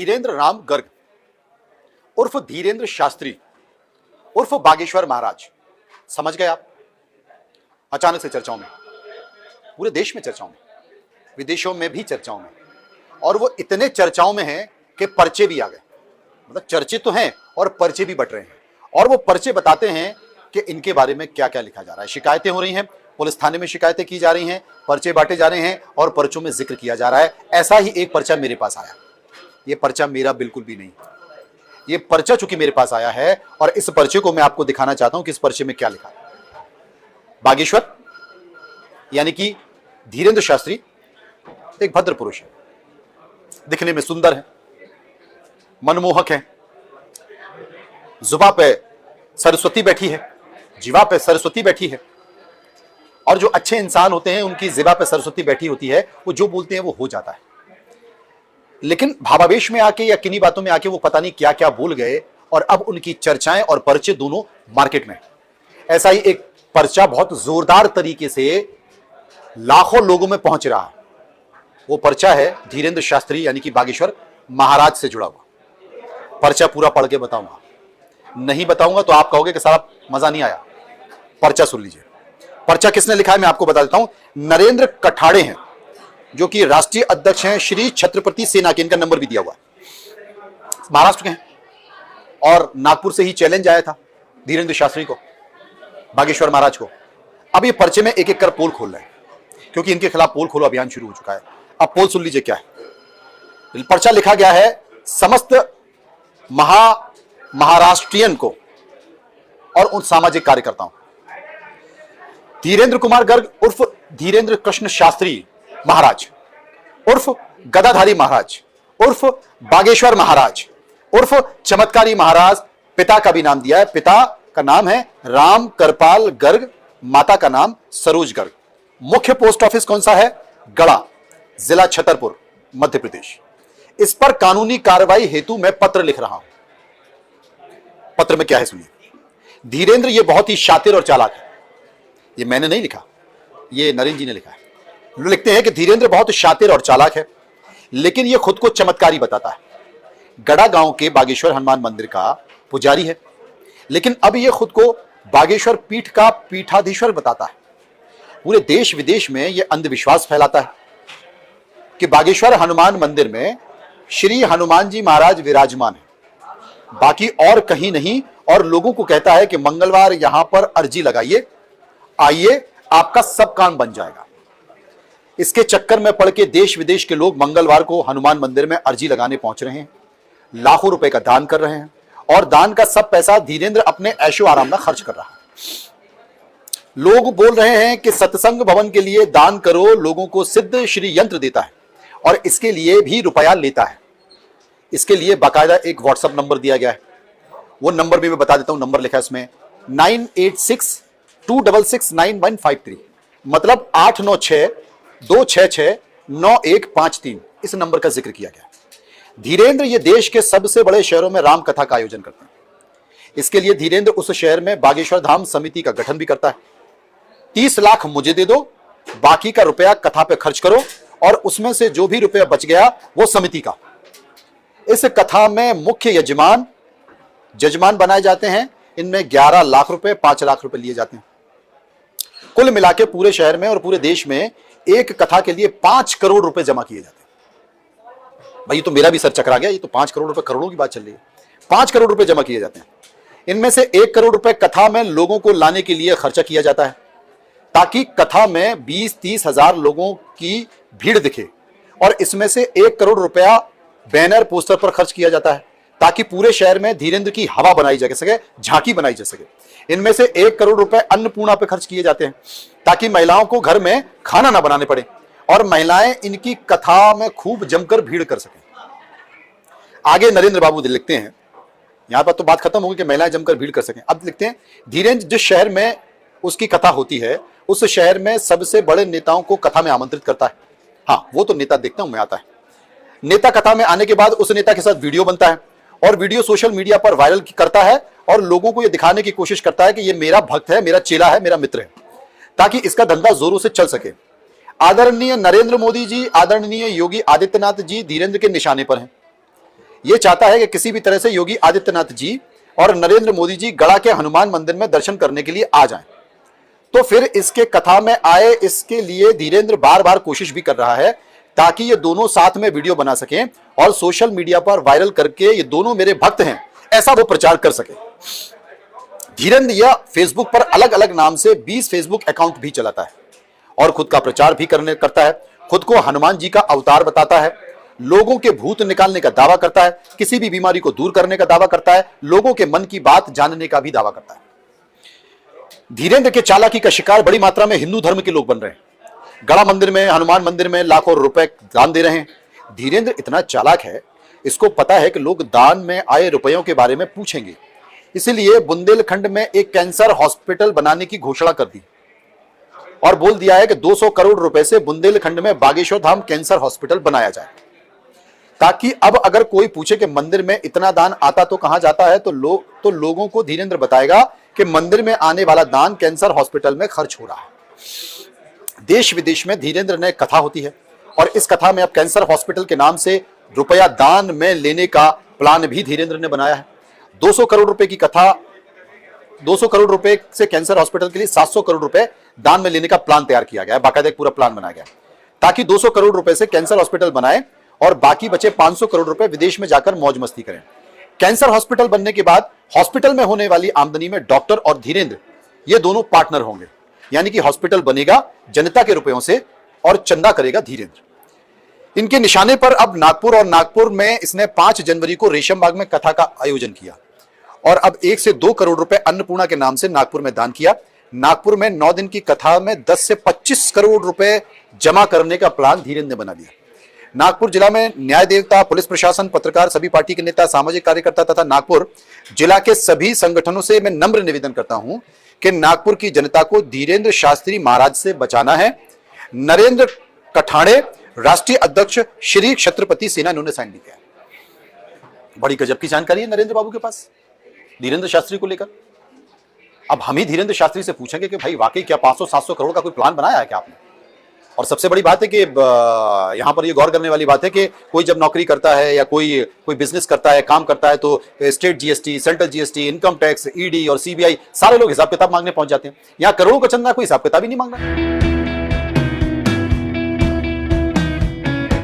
धीरेन्द्र राम गर्ग, उर्फ़ धीरेन्द्र शास्त्री, उर्फ़ बागेश्वर महाराज। समझ गए आप? अचानक से चर्चाओं में। पूरे देश में चर्चाओं में। विदेशों में भी चर्चाओं में। और वो इतने चर्चाओं में हैं कि पर्चे भी आ गए। मतलब चर्चे तो हैं और पर्चे भी बट रहे हैं। और वो पर्चे बताते हैं कि इनके बारे में क्या क्या लिखा जा रहा है। शिकायतें हो रही हैं, पुलिस थाने में शिकायतें की जा रही हैं, पर्चे बांटे जा रहे हैं और पर्चों में ज़िक्र किया जा रहा है। ऐसा ही एक पर्चा मेरे पास आया। ये पर्चा मेरा बिल्कुल भी नहीं। ये पर्चा चूँकि मेरे पास आया है और इस पर्चे को मैं आपको दिखाना चाहता हूँ कि इस पर्चे में क्या लिखा बागेश्वर, यानी कि धीरेन्द्र शास्त्री, एक भद्र पुरुष है। दिखने में सुंदर है, मनमोहक है। जुबा पे सरस्वती बैठी है, जीवा पे सरस्वती बैठी है। और जो अच्छे इंसान होते हैं, उनकी जिबा पे सरस्वती बैठी होती है, वो जो बोलते हैं, वो हो जाता है। लेकिन भावावेश में आके या किन्हीं बातों में आके वो पता नहीं क्या क्या बोल गए और अब उनकी चर्चाएँ और पर्चे दोनों मार्केट में ऐसा ही एक पर्चा बहुत जोरदार तरीके से लाखों लोगों में पहुँच रहा है। वो पर्चा है धीरेन्द्र शास्त्री यानी कि बागेश्वर महाराज से जुड़ा हुआ। पर्चा पूरा पढ़ के बताऊँगा। नहीं बताऊँगा तो आप कहोगे कि सारा मज़ा नहीं आया। पर्चा सुन लीजिए। पर्चा किसने लिखा है मैं आपको बता देता हूँ। नरेंद्र कठाड़े हैं। जो कि राष्ट्रीय अध्यक्ष हैं श्री छत्रपति सेना के, इनका नंबर भी दिया हुआ है। महाराष्ट्र के हैं। और नागपुर से ही चैलेंज आया था धीरेन्द्र शास्त्री को, बागेश्वर महाराज को। अब ये पर्चे में एक एक कर पोल खोल रहे हैं, क्योंकि इनके खिलाफ पोल खोलो अभियान शुरू हो चुका है। अब पोल सुन लीजिए क्या है। पर्चा लिखा गया है, समस्त महा, महाराष्ट्रियन को और उन सामाजिक कार्यकर्ताओं धीरेन्द्र कुमार गर्ग उर्फ़ धीरेन्द्र कृष्ण शास्त्री महाराज। उर्फ़ गदाधारी महाराज। उर्फ़ बागेश्वर महाराज। उर्फ़ चमत्कारी महाराज, पिता का भी नाम दिया है। पिता का नाम है राम करपाल गर्ग, माता का नाम सरोज गर्ग। मुख्य पोस्ट ऑफ़िस कौन सा है? गड़ा जिला छतरपुर, मध्य प्रदेश। इस पर कानूनी कार्रवाई हेतु मैं पत्र लिख रहा हूँ। पत्र में क्या है सुनिए। धीरेन्द्र यह बहुत ही शातिर और चालाक है। यह मैंने नहीं लिखा। यह नरेंद्र जी ने लिखा है। लिखते हैं कि धीरेन्द्र बहुत शातिर और चालाक है, लेकिन यह खुद को चमत्कारी बताता है। गड़ा गाँव के बागेश्वर हनुमान मंदिर का पुजारी है, लेकिन अब यह खुद को बागेश्वर पीठ का पीठाधीश्वर बताता है। पूरे देश विदेश में यह अंधविश्वास फैलाता है कि बागेश्वर हनुमान मंदिर में श्री हनुमान जी महाराज विराजमान है। बाकी और कहीं नहीं, और लोगों को कहता है कि मंगलवार यहाँ पर अर्जी लगाइए, आइए, आपका सब काम बन जाएगा। इसके चक्कर में पड़ के देश विदेश के लोग मंगलवार को हनुमान मंदिर में अर्जी लगाने पहुँच रहे हैं। लाखों रुपए का दान कर रहे हैं और दान का सब पैसा धीरेन्द्र अपने ऐशो आराम में खर्च कर रहा है। लोग बोल रहे हैं कि सत्संग भवन के लिए दान करो, लोगों को सिद्ध श्री यंत्र देता है और इसके लिए भी रुपया लेता है। इसके लिए बाकायदा एक व्हाट्सएप नंबर दिया गया है। वो नंबर भी मैं बता देता हूँ, नंबर लिखा है इसमें nine eight six two double six nine one five three. मतलब आठ नौ छ दो छ छ नौ एक पाँच तीन। इस नंबर का ज़िक्र किया गया। धीरेन्द्र ये देश के सबसे बड़े शहरों में राम कथा का आयोजन करते हैं। इसके लिए धीरेन्द्र उस शहर में बागेश्वर धाम समिति का गठन भी करता है। तीस लाख मुझे दे दो, बाकी का रुपया कथा पे खर्च करो और उसमें से जो भी रुपया बच गया वो समिति का। इस कथा में मुख्य यजमान जजमान बनाए जाते हैं। इनमें 11 लाख रुपए 5 लाख रुपए लिए जाते हैं। कुल मिला के पूरे शहर में और पूरे देश में एक कथा के लिए पाँच करोड़ रुपए जमा किए जाते हैं। भाई तो मेरा भी सर चकरा गया, ये तो पाँच करोड़ रुपए करोड़ों की बात चल रही है। पाँच करोड़ रुपए जमा किए जाते हैं। इनमें से एक करोड़ रुपए कथा में लोगों को लाने के लिए खर्चा किया जाता है, ताकि कथा में बीस, तीस हज़ार लोगों की भीड़ दिखे। और इसमें से एक करोड़ रुपया बैनर, पोस्टर पर खर्च किया जाता है। ताकि पूरे शहर में धीरेन्द्र की हवा बनाई जा सके, झांकी बनाई जा सके। इनमें से एक करोड़ रुपए अन्नपूर्णा पे खर्च किए जाते हैं, ताकि महिलाओं को घर में खाना ना बनाने पड़े और महिलाएँ इनकी कथा में खूब जमकर भीड़ कर सकें। आगे नरेंद्र बाबू लिखते हैं, यहाँ पर तो बात खत्म होगी कि महिलाएँ जमकर भीड़ कर सकें। अब लिखते हैं, धीरेन्द्र जिस शहर में उसकी कथा होती है, उस शहर में सबसे बड़े नेताओं को कथा में आमंत्रित करता है। हाँ वो तो नेता देखता हूँ मैं आता है। नेता कथा में आने के बाद उस नेता के साथ वीडियो बनता है। और वीडियो सोशल मीडिया पर वायरल करता है और लोगों को यह दिखाने की कोशिश करता है कि ये मेरा भक्त है, मेरा चेला है, मेरा मित्र है, ताकि इसका धंधा जोरों से चल सके। आदरणीय नरेंद्र मोदी जी, आदरणीय योगी आदित्यनाथ जी धीरेन्द्र के निशाने पर हैं। ये चाहता है कि किसी भी तरह से योगी आदित्यनाथ जी और नरेंद्र मोदी जी गड़ा के हनुमान मंदिर में दर्शन करने के लिए आ जाएँ। तो फिर इसके कथा में आए, इसके लिए धीरेन्द्र बार बार कोशिश भी कर रहा है ताकि ये दोनों साथ में वीडियो बना सकें और सोशल मीडिया पर वायरल करके ये दोनों मेरे भक्त हैं, ऐसा वो प्रचार कर सके। धीरेन्द्र यह फेसबुक पर अलग अलग नाम से 20 फेसबुक अकाउंट भी चलाता है और खुद का प्रचार भी करने, करता है। खुद को हनुमान जी का अवतार बताता है। लोगों के भूत निकालने का दावा करता है। किसी भी बीमारी को दूर करने का दावा करता है। लोगों के मन की बात जानने का भी दावा करता है। धीरेन्द्र के चालाकी का शिकार बड़ी मात्रा में हिंदू धर्म के लोग बन रहे हैं। गड़ा मंदिर में, हनुमान मंदिर में लाखों रुपए दान दे रहे हैं। धीरेन्द्र इतना चालाक है, इसको पता है कि लोग दान में आए रुपयों के बारे में पूछेंगे। इसीलिए बुंदेलखंड में एक कैंसर हॉस्पिटल बनाने की घोषणा कर दी। और बोल दिया है कि 200 करोड़ रुपए से बुंदेलखंड में बागेश्वर धाम कैंसर हॉस्पिटल बनाया जाए। ताकि अब अगर कोई पूछे कि मंदिर में इतना दान आता तो कहाँ जाता है तो लोग तो लोगों को धीरेन्द्र बताएगा कि मंदिर में आने वाला दान कैंसर हॉस्पिटल में खर्च हो रहा है। देश विदेश में धीरेन्द्र ने कथा होती है। और इस कथा में अब कैंसर हॉस्पिटल के नाम से रुपया दान में लेने का प्लान भी धीरेन्द्र ने बनाया है। 200 करोड़ रुपए की कथा 200 करोड़ रुपए से कैंसर हॉस्पिटल के लिए 700 करोड़ रुपए दान में लेने का प्लान तैयार किया गया है। बाकायदा एक पूरा प्लान बनाया गया ताकि 200 करोड़ रुपए से कैंसर हॉस्पिटल बनाए और बाकी बचे 500 करोड़ रुपए विदेश में जाकर मौज मस्ती करें। कैंसर हॉस्पिटल बनने के बाद हॉस्पिटल में होने वाली आमदनी में डॉक्टर और धीरेन्द्र, ये दोनों पार्टनर होंगे। यानी कि हॉस्पिटल बनेगा जनता के रुपयों से और चंदा करेगा धीरेन्द्र। इनके निशाने पर अब नागपुर और नागपुर में इसने पाँच जनवरी को रेशम बाग में कथा का आयोजन किया और अब एक से दो करोड़ रुपए अन्नपूर्णा के नाम से नागपुर में दान किया। नागपुर में नौ दिन की कथा में दस से पच्चीस करोड़ रुपए जमा करने का प्लान धीरेन्द्र ने बना लिया। नागपुर जिला में न्याय देवता, पुलिस प्रशासन, पत्रकार, सभी पार्टी के नेता, सामाजिक कार्यकर्ता तथा नागपुर जिला के सभी संगठनों से मैं नम्र निवेदन करता हूँ कि नागपुर की जनता को धीरेन्द्र शास्त्री महाराज से बचाना है। नरेंद्र कठाणे, राष्ट्रीय अध्यक्ष श्री छत्रपति सेना इन्होंने साइन भी किया बड़ी गजब की जानकारी है नरेंद्र बाबू के पास, धीरेन्द्र शास्त्री को लेकर। अब हम ही धीरेन्द्र शास्त्री से पूछेंगे कि भाई वाकई क्या 500-700 करोड़ का कोई प्लान बनाया है क्या आपने? और सबसे बड़ी बात है कि यहाँ पर ये गौर करने वाली बात है कि कोई जब नौकरी करता है या कोई कोई बिज़नेस करता है, काम करता है तो state GST central GST income tax ED और सीबीआई सारे लोग हिसाब किताब मांगने पहुँच जाते हैं। यहाँ करोड़ों का चंदा कोई हिसाब किताब ही नहीं मांग रहा